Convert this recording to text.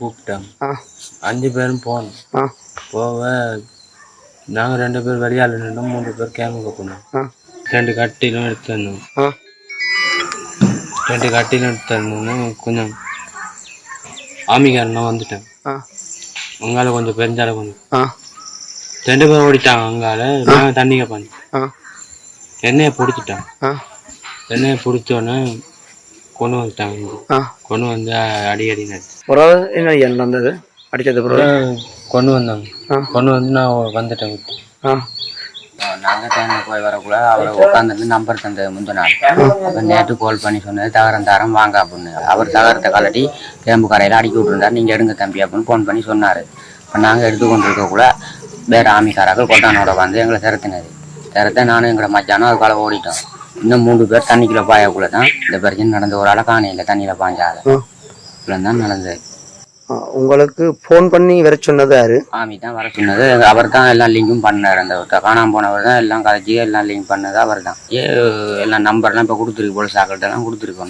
கூப்பிட்டாங்க அஞ்சு பேரும் போனோம். போக நாங்கள் ரெண்டு பேர் வெளியால் நின்றோம் மூணு பேர் கேமுக்கு போனோம். ரெண்டு கட்டிலும் எடுத்து வந்தோம். ஆ. ரெண்டு கட்டிலும் எடுத்து வந்தோன்னே கொஞ்சம் ஆமிகாரெலாம் வந்துட்டேன். அங்கால கொஞ்சம் பெருஞ்சால கொஞ்சம். ரெண்டு பேரும் ஓடிட்டாங்க அங்கால. நாங்கள் தண்ணி கேட்பாங்க ஆ. எண்ணெயை பிடிச்சிட்டான் எண்ணெயை பிடிச்சோன்னே கொண்டு வந்துட்டாங்க கொண்டு வந்து அடி அடி பிறகு என்ன ஐயா நடந்தது அடித்தது பிறகு கொண்டு வந்தாங்க. கொண்டு வந்து நான் வந்துட்டேன். ஆ. நாங்கள் டைமில் போய் வரக்குள்ள அவர் உட்காந்துருந்து நம்பர் தந்தது முந்தின நாள். அப்போ நேற்று கால் பண்ணி சொன்னது தகரம் தரம் வாங்க அப்படின்னு. அவர் தகரத்தை கலட்டி கேம்பு கடையில் அடிக்கி விட்டுருந்தார். நீங்கள் எடுங்க தம்பி அப்படின்னு ஃபோன் பண்ணி சொன்னார். இப்போ நாங்கள் எடுத்து கொண்டு இருக்கக்குள்ள வேறு ஆமிக்காரர்கள் கொட்டானோட வந்து எங்களை திறத்தினது திறத்த நானும் எங்களை மச்சானும் அதுக்கால ஓடிட்டோம். இன்னும் மூணு பேர் தண்ணிக்குள்ள பாயக்குள்ள தான் இந்த பிரச்சனை நடந்த ஒரு ஆளை காணையில் தண்ணியில் பாஞ்சாத. இவ்வளோ தான் நடந்தது. உங்களுக்கு ஃபோன் பண்ணி வர சொன்னது யாரு? ஆமி தான் வர சொன்னது. அவர் தான் எல்லாம் லிங்கும் பண்ணார். அந்த காணாம போனவர் தான் எல்லாம் கதைச்சி எல்லாம் லிங்க் பண்ணது அவர் தான் ஏ எல்லாம் நம்பர்லாம் இப்போ கொடுத்துருக்கு போல சாக்கள்கிட்டலாம் கொடுத்துருக்கோம்.